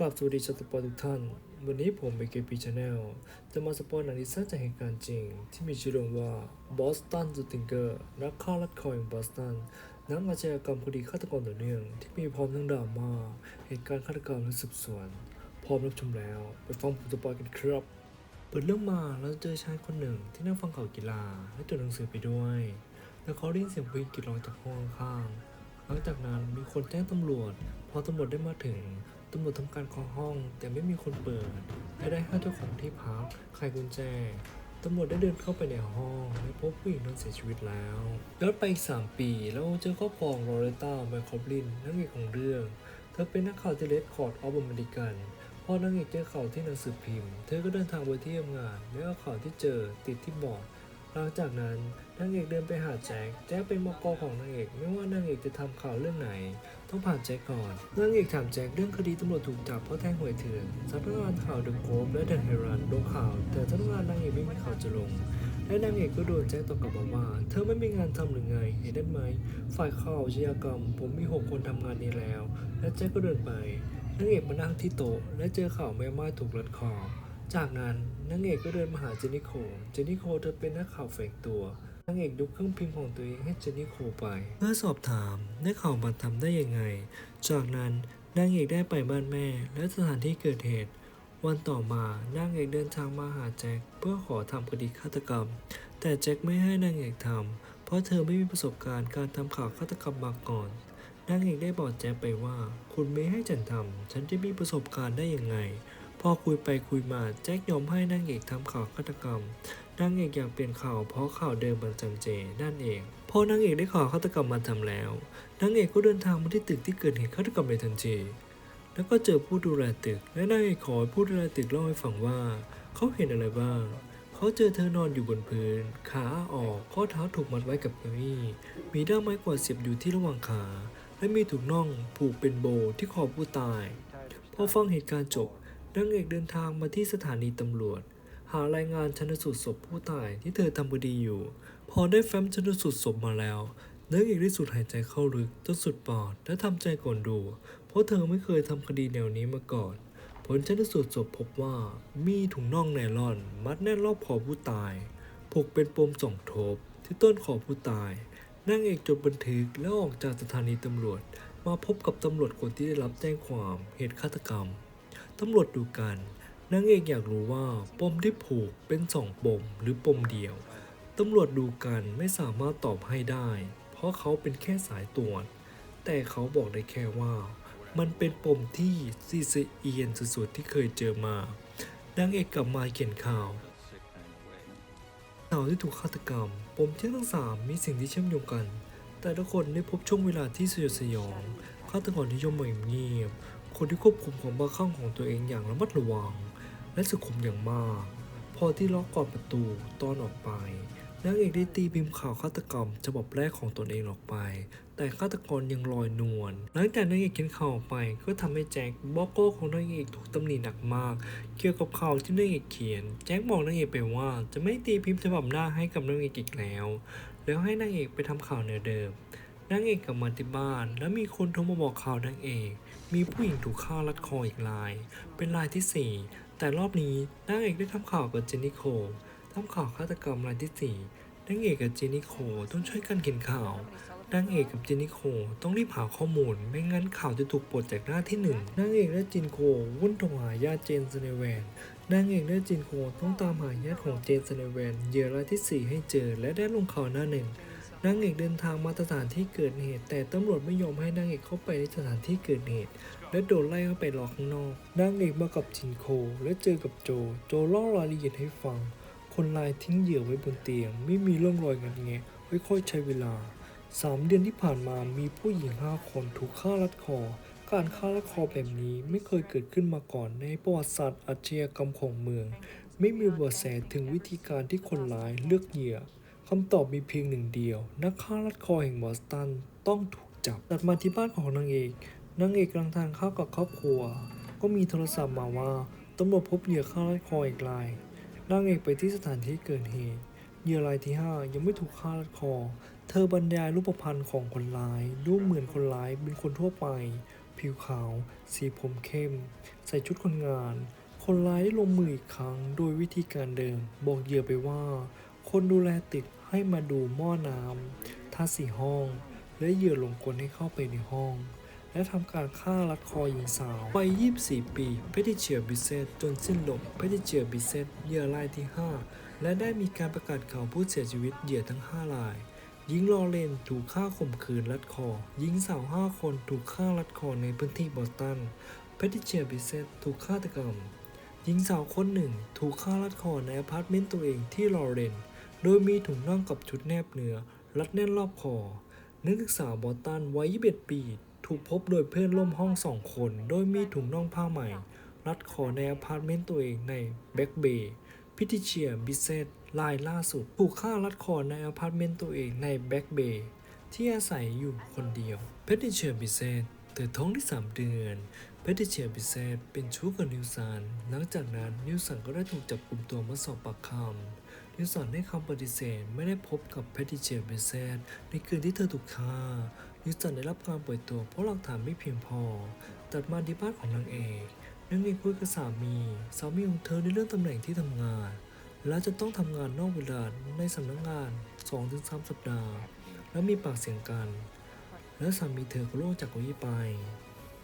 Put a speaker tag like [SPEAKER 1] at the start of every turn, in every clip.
[SPEAKER 1] กลับสวัสดีชาวสปอร์ทุกท่าน วันนี้ผมเบเกปีชาแนลจะมาสปอยหนังที่สร้าจากเหตุการณ์จริง ที่มีชื่อเรื่องว่าบอสตัน t ูติงเกอร์นักฆ่าลัดคอแห่งบอสตันนักอาชญากรรมคดีฆาตกรต่อเนื่อง ที่มีพร้อมทั้งดราม่าเหตุการณ์ฆาตกรรมและสืบสวน พร้อมรับชมแล้ว ไปฟังผมสปอยกันครับ เปิดเรื่องมาแล้วเจอชายคนหนึ่งที่นั่งฟังข่าวกีฬาและจดหนังสือไปด้วยแล้วเขาได้ยินเสียงผู้หญิงกรีดร้องจากห้องข้างหลังจากนั้นมีคนแจ้งตำรวจ พอตำรวจได้มาถึง ตำรวจทำการเคาะห้อง แต่ไม่มีคนเปิด และได้ห้เจ้าของที่พักไขกุญแจตำรวจได้เดินเข้าไปในห้องและพบผู้หญิงนั้นเสียชีวิตแล้วย้อนไปอีก 3 ปีแล้วเจอครอบครองโรเลต้าแมคคอบลินนักเอกของเรื่อง เธอเป็นนักข่าวที่เลดคอร์ดออฟอเมริกันพอนางเอกเจอข่าวที่หนังสือพิมพ์ เธอก็เดินทางไปที่ทำงาน แล้วเอาข่าวที่เจอติดที่บอร์ด หลังจากนั้นนางเอกเดินไปหาแจ็ค แจ็คเป็นมกของนางเอก ไม่ว่านางเอกจะทำข่าวเรื่องไหน ต้องผ่านแจ็คก่อน นางเอกถามแจ็คเรื่องคดีตำรวจถูกจับเพราะแทงหวยเถื่อนสำนักงานข่าวเดอะโกลบและเดอะเฮรันลงข่าว แต่สำนักงานนางเอกไม่มีข่าวจะลง และนางเอกก็โดนแจ็คตอบกลับมาว่า เธอไม่มีงานทำหรือไง เห็นได้ไหม ฝ่ายข่าวอาชญากรรม ผมมีหกคนทำงานนี้แล้ว และแจ็คก็เดินไป นางเอกมานั่งที่โต๊ะและเจอข่าวแม่ไม้ถูกรัดคอ จากนั้นนางเอกก็เดินมาหาเจนนิโคลเจนนิโคลเธอเป็นนักข่าวแฝงตัวนางเอกยกเครื่องพิมพ์ของตัวเองให้เจนนิโคลไป เพื่อสอบถามได้ข่าวมาทำได้ยังไง จากนั้นนางเอกได้ไปบ้านแม่และสถานที่เกิดเหตุ วันต่อมานางเอกเดินทางมาหาแจ็คเพื่อขอทำคดีฆาตกรรม แต่แจ็คไม่ให้นางเอกทำเพราะเธอไม่มีประสบการณ์การทำข่าวฆาตกรรมมาก่อนนางเอกได้บอกแจ็คไปว่า คุณไม่ให้ฉันทำฉันจะมีประสบการณ์ได้ยังไง พอคุยไปคุยมาแจ็คยอมให้นางเอกทำข่าวฆาตกรรมนางเอกอยากเปลี่ยนข่าวเพราะข่าวเดิมมันจำเจนั่นเองพอนางเอกได้ข่าวฆาตกรรมมาทำแล้วนางเอกก็เดินทางมาที่ตึกที่เกิดเหตุฆาตกรรมในทันทีแล้วก็เจอผู้ดูแลตึก และนางเอกขอผู้ดูแลตึกเล่าให้ฟังว่าเขาเห็นอะไรบ้าง เขาเจอเธอนอนอยู่บนพื้น ขาออก ข้อเท้าถูกมัดไว้กับเก้าอี้ มีด้ามไม้กวาดเสียบอยู่ที่ระหว่างขา และมีถุงน่องผูกเป็นโบที่คอผู้ตาย พอฟังเหตุการณ์จบ นางเอกเดินทางมาที่สถานีตำรวจ หารายงานชันสูตรศพผู้ตายที่เธอทำคดีอยู่ พอได้แฟ้มชันสูตรศพมาแล้วนางเอกได้สูดหายใจเข้าลึกจนสุดปอดและทำใจก่อนดู เพราะเธอไม่เคยทำคดีแนวนี้มาก่อน ผลชันสูตรศพพบว่ามีถุงน่องไนลอน มัดแน่นรอบคอผู้ตายผูกเป็นปมสองทบที่ต้นคอผู้ตายนางเอกจดบันทึกแล้วออกจากสถานีตำรวจ มาพบกับตำรวจคนที่ได้รับแจ้งความเหตุฆาตกรรม ตำรวจดูกันนางเอกอยากรู้ว่าปมที่ผูกเป็นสองปมหรือปมเดียว ตำรวจดูกันไม่สามารถตอบให้ได้ เพราะเขาเป็นแค่สายตรวจ แต่เขาบอกได้แค่ว่า มันเป็นปมที่ซีซีเอียนสุดๆที่เคยเจอมานางเอกกลับมาเขียนข่าวข่าวที่ถูกฆาตกรรม ปมที่ทั้งสามมีสิ่งที่เชื่อมโยงกัน แต่ละคนได้พบช่วงเวลาที่สยดสยองฆาตกรที่ย่อมเงียบ คนที่ควบคุมความบ้าคลั่งของตัวเองอย่างระมัดระวัง และสุขุมอย่างมาก พอที่ล็อกกอดประตูตอนออกไปนางเอกได้ตีพิมพ์ข่าวฆาตกรรมฉบับแรกของตนเองออกไป แต่ฆาตกรยังลอยนวล หลังจากนางเอกเขียนข่าวออกไป ก็ทำให้แจ็คบอกโก้ของนางเอกถูกตำหนิหนักมาก เกี่ยวกับข่าวที่นางเอกเขียน แจ็คบอกนางเอกไปว่า จะไม่ตีพิมพ์ฉบับหน้าให้กับนางเอกอีกแล้ว แล้วให้นางเอกไปทำข่าวแนวเดิม นางเอกกลับมาที่บ้าน แล้วมีคนโทรมาบอกข่าวนางเอก มีผู้หญิงถูกฆ่ารัดคออีกราย เป็นรายที่สี่แต่รอบนี้นางเอกได้ทำข่าวกับเจนนิโคลทำข่าวฆาตกรรมรายที่สี่นางเอกกับเจนนิโคลต้องช่วยกันเขียนข่าวนางเอกกับเจนนิโคลต้องรีบหาข้อมูล ไม่งั้นข่าวจะถูกปลดจากหน้าที่หนึ่งนางเอกและจินโควุ่นโทรหาญาติเจนสเนแวนนางเอกและจินโคต้องตามหาญาติของเจนสเนแวนเหยื่อรายที่สี่ให้เจอและได้ลงข่าวหน้าหนึ่ง นางเอกเดินทางมาสถานที่เกิดเหตุ แต่ตำรวจไม่ยอมให้นางเอกเข้าไปในสถานที่เกิดเหตุ และโดนไล่เข้าไปรอข้างนอกนางเอกมากับจินโค และเจอกับโจ โจเล่ารายละเอียดให้ฟัง คนร้ายทิ้งเหยื่อไว้บนเตียง ไม่มีร่องรอยงัดแงะค่อยๆใช้เวลาสามเดือนที่ผ่านมามีผู้หญิงห้าคนถูกฆ่ารัดคอ การฆ่ารัดคอแบบนี้ไม่เคยเกิดขึ้นมาก่อนในประวัติศาสตร์อาชญากรรมของเมือง ไม่มีเบาะแสถึงวิธีการที่คนร้ายเลือกเหยื่อ คำตอบมีเพียงหนึ่งเดียว นักฆ่ารัดคอแห่งบอสตันต้องถูกจับตัดมาที่บ้านของนางเอกนางเอกกำลังทานข้าวกับครอบครัว ก็มีโทรศัพท์มาว่าตำรวจพบเหยื่อฆ่ารัดคออีกรายนางเอกไปที่สถานที่เกิดเหตุเหยื่อรายที่ 5 ยังไม่ถูกฆ่ารัดคอ เธอบรรยายรูปพรรณของคนร้ายดูเหมือนคนร้ายเป็นคนทั่วไป ผิวขาว สีผมเข้ม ใส่ชุดคนงาน คนร้ายได้ลงมืออีกครั้ง โดยวิธีการเดิม บอกเหยื่อไปว่า คนดูแลตึก ให้มาดูหม้อน้ำท่าสี่ห้อง และเหยื่อหลงกลให้เข้าไปในห้อง และทำการฆ่ารัดคอหญิงสาววัย 24 ปีเพติเชียบิเซตจนสิ้นลมเพติเชียบิเซตเหยื่อรายที่ 5 และได้มีการประกาศข่าวผู้เสียชีวิตเหยื่อทั้ง 5 รายหญิงลอเรนถูกฆ่าข่มขืนรัดคอหญิงสาว 5 คนถูกฆ่ารัดคอในพื้นที่บอสตันเพติเชียบิเซตถูกฆาตกรรมหญิงสาวคนหนึ่งถูกฆ่ารัดคอในอพาร์ตเมนต์ตัวเองที่ลอเรน โดยมีถุงน่องกับชุดแนบเนื้อ รัดแน่นรอบคอ นักศึกษาบอตันวัย 21 ปี ถูกพบโดยเพื่อนร่วมห้องสองคน โดยมีถุงน่องผ้าใหม่ รัดคอในอพาร์ตเมนต์ตัวเองในแบ็กเบย์พิทิเชียบิเซตรายล่าสุด ถูกฆ่ารัดคอในอพาร์ตเมนต์ตัวเองในแบ็กเบย์ที่อาศัยอยู่คนเดียวเพทิเชียบิเซตเธอท้องที่3เดือนเพทิเชียบิเซตเป็นชู้กับนิวสัน หลังจากนั้นนิวสันก็ได้ถูกจับกลุ่มตัวมาสอบปากคำ นิวสันให้คำปฏิเสธไม่ได้พบกับแพทริเชียเบเซตในคืนที่เธอถูกฆ่า นิวสันได้รับการปล่อยตัวเพราะหลักฐานไม่เพียงพอ ตัดมาที่บ้านของนางเอกนางเอกคุยกับสามี สามีของเธอในเรื่องตำแหน่งที่ทำงาน และจะต้องทำงานนอกเวลาในสำนักงาน 2-3 สัปดาห์ และมีปากเสียงกัน และสามีเธอก็ล่วงจากเก้าอี้ไป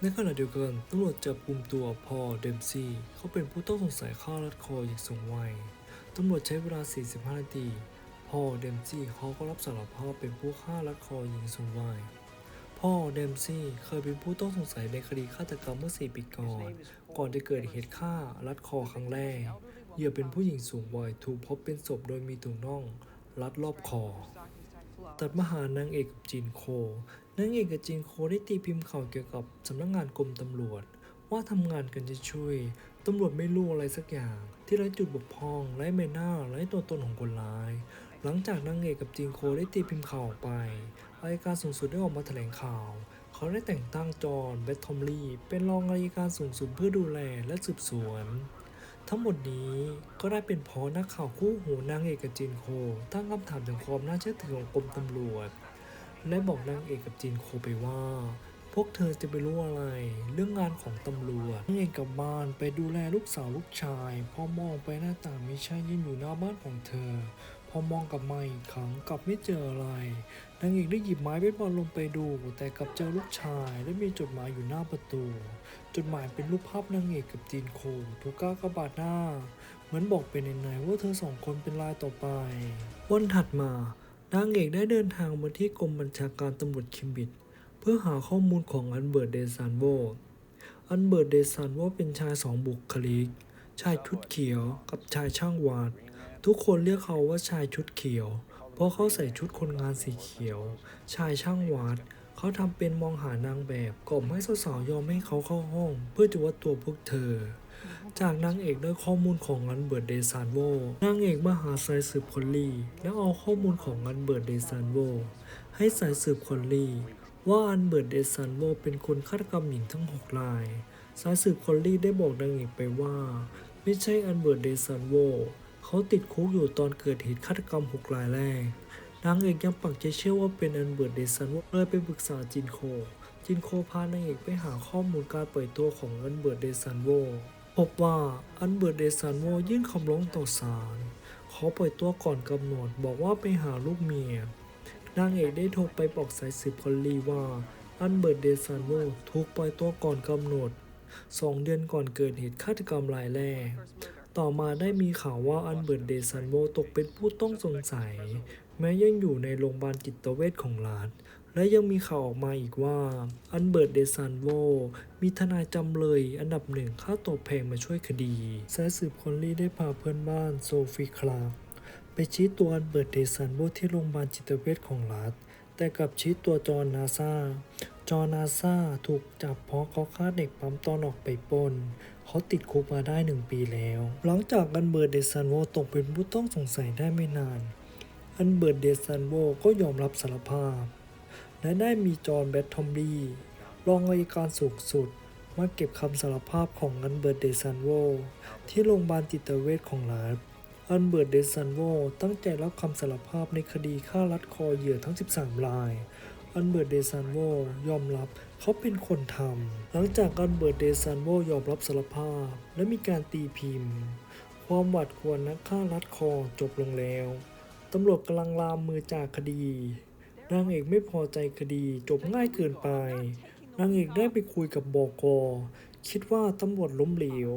[SPEAKER 1] ในขณะเดียวกันตำรวจจับกลุ่มตัวพอเดมซีเขาเป็นผู้ต้องสงสัยฆ่ารัดคออย่างสูงวัย ตำรวจใช้เวลา 45 นาทีพ่อเดมซี่เขาก็รับสารภาพเป็นผู้ฆ่าลัดคอหญิงสูงวัยพ่อเดมซี่เคยเป็นผู้ต้องสงสัยในคดีฆาตกรรมเมื่อ 4 ปีก่อน ก่อนจะเกิดเหตุฆ่าลัดคอครั้งแรก เหยื่อเป็นผู้หญิงสูงวัยถูกพบเป็นศพโดยมีถุงน่อง รัดรอบคอ ตัดมาหานางเอกกับจีนโคนางเอกกับจีนโคได้ตีพิมพ์ข่าวเกี่ยวกับสำนักงานกรมตำรวจ ว่าทำงานกันจะช่วย ตำรวจไม่รู้อะไรสักอย่าง ที่ไร้จุดบกพร่องไร้ใบหน้าไร้ตัวตนของคนร้าย หลังจากนางเอกกับจีนโคได้ตีพิมพ์ข่าวออกไปอายการสูงสุดได้ออกมาแถลงข่าว เขาได้แต่งตั้งจอห์นเบททอมลีเป็นรองอายการสูงสุดเพื่อดูแลและสืบสวน ทั้งหมดนี้ก็ได้เป็นเพราะนักข่าวคู่หูนางเอกกับจีนโคตั้งคำถามถึงความน่าเชื่อถือของกรมตำรวจ และบอกนางเอกกับจีนโคไปว่า พวกเธอจะไปรู้อะไร เรื่องงานของตำรวจนางเอกกลับบ้านไปดูแลลูกสาวลูกชาย พอมองไปหน้าต่างไม่ใช่ยืนอยู่หน้าบ้านของเธอ พอมองกลับมาอีกครั้งกลับไม่เจออะไรนางเอกได้หยิบไม้เบสบอลลงไปดู แต่กลับเจอลูกชายและมีจดหมายอยู่หน้าประตู จดหมายเป็นรูปภาพนางเอกกับจีนโคถูกก้ากระบาดหน้า เหมือนบอกเป็นในๆว่าเธอสองคนเป็นรายต่อไปวันถัดมานางเอกได้เดินทางมาที่กรมบัญชาการตำรวจคิมบิด พื่อหาข้อมูลของอันเบิร์ตเดซานโวอันเบิร์ตเดซานโวเป็นชายสองบุคลิก ชายชุดเขียวกับชายช่างวาด ทุกคนเรียกเขาว่าชายชุดเขียว เพราะเขาใส่ชุดคนงานสีเขียว ชายช่างวาด เขาทำเป็นมองหานางแบบกล่อมให้สาวๆยอมให้เขาเข้าห้อง เพื่อจะวัดตัวพวกเธอ จากนางเอกได้ข้อมูลของอันเบิร์ตเดซานโวนางเอกมาหาสายสืบคอลลี่ แล้วเอาข้อมูลของอันเบิร์ตเดซานโวให้สายสืบคอลลี่ ว่าอันเบิร์ตเดซันโวเป็นคนฆาตกรรมหญิงทั้งหกราย สายสืบคอลลี่ได้บอกนางเอกไปว่า ไม่ใช่อันเบิร์ตเดซันโวเขาติดคุกอยู่ตอนเกิดเหตุฆาตกรรมหกรายแรกนางเอกยังปักใจเชื่อว่าเป็นอันเบิร์ตเดซันโวเลยไปปรึกษาจินโค จินโคพานางเอกไปหาข้อมูลการปล่อยตัวของอันเบิร์ตเดซันโวพบว่าอันเบิร์ตเดซันโวยื่นคำร้องต่อศาลขอปล่อยตัวก่อนกำหนดบอกว่าไปหาลูกเมีย นางเอกได้โทรไปบอกสายสืบคอลลีว่า อันเบิร์ตเดซันโวถูกปล่อยตัวก่อนกำหนดสองเดือนก่อนเกิดเหตุฆาตกรรมรายแรก ต่อมาได้มีข่าวว่าอันเบิร์ตเดซันโวตกเป็นผู้ต้องสงสัย แม้ยังอยู่ในโรงพยาบาลจิตเวชของรัฐและยังมีข่าวออกมาอีกว่า อันเบิร์ตเดซันโวมีทนายจำเลยอันดับหนึ่งค่าตัวแพงมาช่วยคดีสายสืบคอลลี่ได้พาเพื่อนบ้านโซฟีคลาร์ ไปชี้ตัวอันเบิร์ตเดซันโวที่โรงพยาบาลจิตเวชของรัฐ แต่กลับชี้ตัวจอห์นนาซาจอห์นนาซาถูกจับเพราะเขาฆ่าเด็กปั๊มตอนออกไปปนเขาติดคุกมาได้หนึ่งปีแล้ว หลังจากอันเบิร์ตเดซันโวตกเป็นผู้ต้องสงสัยได้ไม่นาน อันเบิร์ตเดซันโวก็ยอมรับสารภาพ และได้มีจอห์นแบททอมลีรองอัยการสูงสุดมาเก็บคำสารภาพของอันเบิร์ตเดซันโวที่โรงพยาบาลจิตเวชของรัฐ อันเบิร์ต เดซันโว ตั้งใจรับคำสารภาพในคดีฆ่ารัดคอเหยื่อทั้ง 13 ราย อันเบิร์ต เดซันโว ยอมรับเขาเป็นคนทำ หลังจากอันเบิร์ต เดซันโว ยอมรับสารภาพ และมีการตีพิมพ์ ความหวาดกลัวนักฆ่ารัดคอจบลงแล้ว ตำรวจกำลังลามมือจากคดีนางเอกไม่พอใจคดีจบง่ายเกินไป นางเอกได้ไปคุยกับบอกอคิดว่าตำรวจล้มเหลว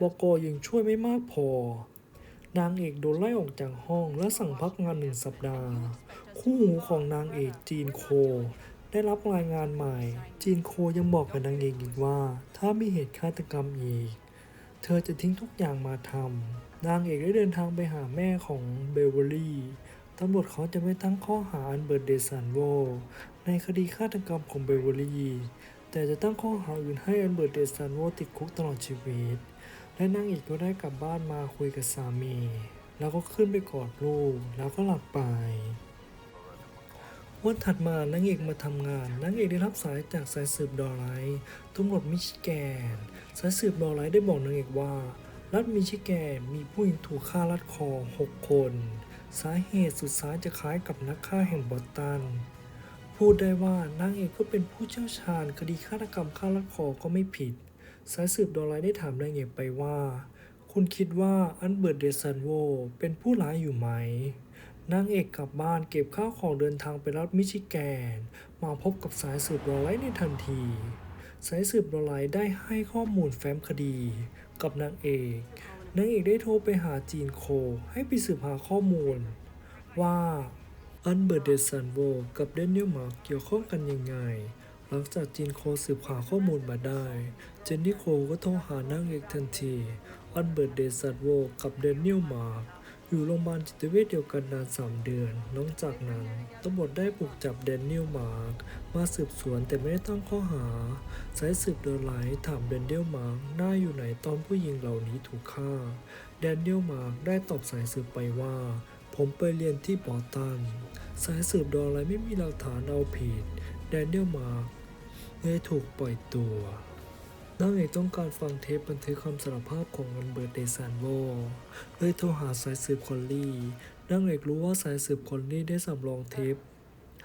[SPEAKER 1] บอกอยังช่วยไม่มากพอ นางเอกโดนไล่ออกจากห้องและสั่งพักงานหนึ่งสัปดาห์ คู่หูของนางเอกจีนโค ได้รับรายงานใหม่ จีนโคยังบอกกับนางเอกอีกว่า ถ้ามีเหตุฆาตกรรมอีก เธอจะทิ้งทุกอย่างมาทำนางเอกได้เดินทางไปหาแม่ของเบเวอรี่ตำรวจเขาจะไม่ตั้งข้อหาอันเบิร์ตเดซันโวในคดีฆาตกรรมของเบเวอรี่แต่จะตั้งข้อหาอื่นให้อันเบิร์ตเดซันโวติดคุกตลอดชีวิต และนางเอกก็ได้กลับบ้านมาคุยกับสามี แล้วก็ขึ้นไปกอดลูก แล้วก็หลับไป วันถัดมานางเอกมาทำงานนางเอกได้รับสายจากสายสืบดอไลท์ตำรวจมิชิแกน สายสืบดอไลท์ได้บอกนางเอกว่า รัฐมิชิแกนมีผู้หญิงถูกฆ่ารัดคอ 6 คน สาเหตุสุดท้ายจะคล้ายกับนักฆ่าแห่งบอสตันพูดได้ว่านางเอกก็เป็นผู้เชี่ยวชาญคดีฆาตกรรมฆ่ารัดคอก็ไม่ผิด สายสืบดอลไลได้ถามนางเอกไปว่า คุณคิดว่าอันเบิร์ตเดซันโวเป็นผู้ร้ายอยู่ไหมนางเอกกลับบ้านเก็บข้าวของเดินทางไปรัฐมิชิแกน มาพบกับสายสืบดอลไลในทันที สายสืบดอลไลได้ให้ข้อมูลแฟ้มคดี กับนางเอกนางเอกได้โทรไปหาจีนโคให้ไปสืบหาข้อมูล ว่าอันเบิร์ตเดซันโวกับเดนเนียลมาร์กเกี่ยวข้องกันยังไง ลังจากจีนโคสืบหาข้อมูลมาได้ เจนนี่โคก็โทรหานางเอกทันที อันเบิร์ตเดซันโวกับเดนเนียลมาร์กอยู่โรงพยาบาลจิตเวชเดียวกันนาน 3 เดือนหลังจากนั้นตำรวจได้บุกจับแดเนียลมาร์กมาสืบสวนแต่ไม่ได้ตั้งข้อหา สายสืบเดินไลท์ถามแดเนียลมาร์กหน้าอยู่ไหนตอนผู้หญิงเหล่านี้ถูกฆ่าแดเนียลมาร์กได้ตอบสายสืบไปว่า ผมไปเรียนที่บอตัน สายสืบดอลไลท์ไม่มีหลักฐานเอาผิด แดเนียลมาร์ก ได้ถูกปล่อยตัวนางเอกต้องการฟังเทปบันทึกคำสารภาพของวันเบิร์ตเดซานโวเลยโทรหาสายสืบคอลลี่นางเอกรู้ว่าสายสืบคอลลี่ได้สำรองเทป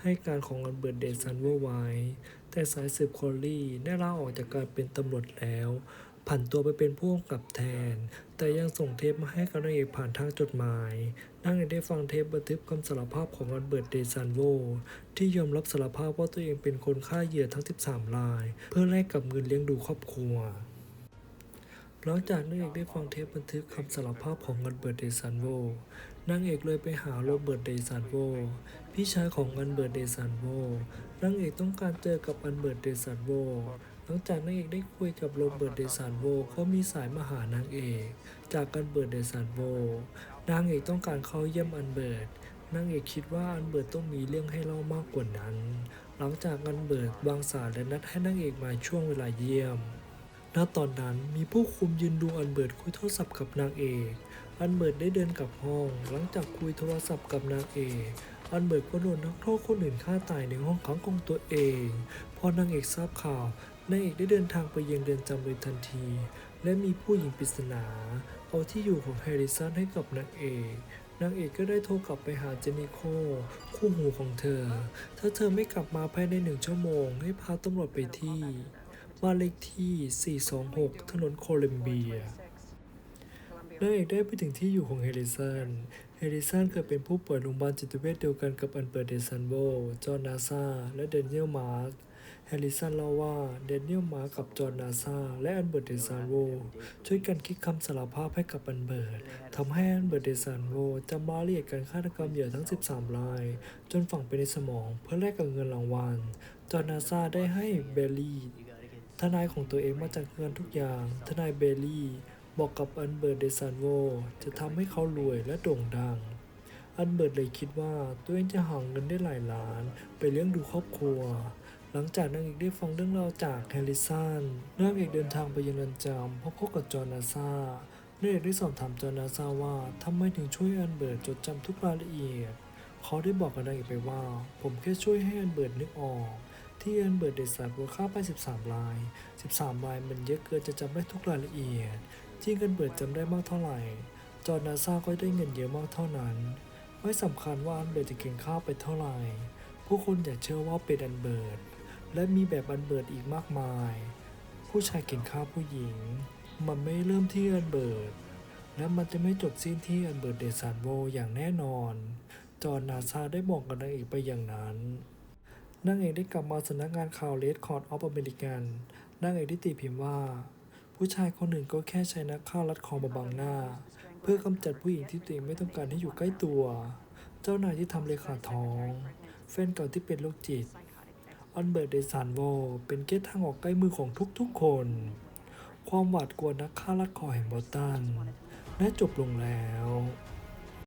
[SPEAKER 1] ให้การของวันเบิร์ตเดซันโวไว้ แต่สายสืบคอลลี่ได้ลาออกจากการเป็นตำรวจแล้ว ผันตัวไปเป็นผู้กำกับแทน แต่ยังส่งเทปมาให้กับนางเอกผ่านทางจดหมายนางเอกได้ฟังเทปบันทึกคำสารภาพของอันเบิร์ตเดซันโวที่ยอมรับสารภาพว่าตัวเองเป็นคนฆ่าเหยื่อทั้ง 13 ราย เพื่อแลกกับเงินเลี้ยงดูครอบครัวหลังจากนางเอกได้ฟังเทปบันทึกคำสารภาพของอันเบิร์ตเดซันโวนางเอกเลยไปหาโรเบิร์ตเดซันโวพี่ชายของอันเบิร์ตเดซันโวนางเอกต้องการเจอกับอันเบิร์ตเดซันโว หลังจากนางเอกได้คุยกับโรเบิร์ตเดซันโวเขามีสายมาหานางเอก จากอันเบิร์ตเดซันโวนางเอกต้องการเข้าเยี่ยมอันเบิร์ตนางเอกคิดว่าอันเบิร์ตต้องมีเรื่องให้เล่ามากกว่านั้น หลังจากอันเบิร์ตวางสายและนัดให้นางเอกมาช่วงเวลาเยี่ยม ณ ตอนนั้นมีผู้คุมยืนดูอันเบิร์ตคุยโทรศัพท์กับนางเอก อันเบิร์ตได้เดินกลับห้อง หลังจากคุยโทรศัพท์กับนางเอกอันเบิร์ตก็โดนนักโทษคนอื่นฆ่าตายในห้องขังของตัวเอง พอนางเอกทราบข่าว นางเอกได้เดินทางไปยังเรือนจำเลยทันที และมีผู้หญิงปริศนาเอาที่อยู่ของแฮริสันให้กับนางเอก นางเอกก็ได้โทรกลับไปหาเจนนิโค คู่หูของเธอ ถ้าเธอไม่กลับมาภายในหนึ่งชั่วโมง ให้พาตำรวจไปที่บ้านเลขที่ 426 ถนนโคลัมเบียนางเอกได้ไปถึงที่อยู่ของเฮริสัน เฮริสันเคยเป็นผู้ป่วยโรงพยาบาลจิตเวชเดียวกันกับอันเปิดเดซันโบ จอห์นนาซาและเดนเนียลมาร์ เฮริสันเล่าว่าเดนเนียลมาร์กับจอห์นนาซาและอันเบิร์ตเดซานโวช่วยกันคิดคำสารภาพให้กับอันเบิร์ตทำให้อันเบิร์ตเดซานโวจำราละเอียดการฆาตกรรมเหยื่อทั้ง 13 ราย จนฝังไปในสมองเพื่อแลกกับเงินรางวัลจอห์นนาซาได้ให้เบลลี่ทนายของตัวเองมาจัดเงินทุกอย่าง ทนายเบลลี่บอกกับอันเบิร์ตเดซานโวจะทำให้เขารวยและโด่งดัง อันเบิร์ตเลยคิดว่าตัวเองจะหาเงินได้หลายล้าน ไปเลี้ยงดูครอบครัว หลังจากนางเอกได้ฟังเรื่องราวจากแฮริสันนางเอกเดินทางไปยังเรือนจำพบพบกับจอห์นาซานางเอกได้สอบถามจอห์นาซาว่าทำไมถึงช่วยอันเบิร์ตจดจำทุกรายละเอียด เขาได้บอกกับนางเอกไปว่า ผมแค่ช่วยให้อันเบิร์ตนึกออก ที่อันเบิร์ตเดซันมูลค่าไป 13ราย 13รายมันเยอะเกินจะจำได้ทุกรายละเอียดจริงอันเบิร์ตจำได้มากเท่าไหร่ จอห์นาซาก็ได้เงินเยอะมากเท่านั้น ไม่สำคัญว่าอันเบิร์ตจะเก็งข้าวไปเท่าไหร่ผู้คนอยากเชื่อว่าเป็นอันเบิร์ด และมีแบบอันเบิร์ดอีกมากมาย ผู้ชายเก่งฆ่าผู้หญิง มันไม่เริ่มที่อันเบิร์ดและมันจะไม่จบสิ้นที่อันเบิร์ดเดซานโวอย่างแน่นอน จอห์นนาซาได้บอกกับนางเอกไปอย่างนั้นนางเอกได้กลับมาสำนักงานข่าวเลดคอร์ดออฟอเมริกันนางเอกได้ตีพิมพ์ว่า ผู้ชายคนหนึ่งก็แค่ใช้นักฆ่ารัดคอมาบังหน้า เพื่อกำจัดผู้หญิงที่ตัวเองไม่ต้องการให้อยู่ใกล้ตัว เจ้านายที่ทำเลขาท้อง แฟนเก่าที่เป็นโรคจิต อันเบิร์ตเดซานโวเป็นเกตทางออกใกล้มือของทุกๆคน ความหวาดกลัวนักฆ่าลักคอแห่งบอสตันและจบลงแล้ว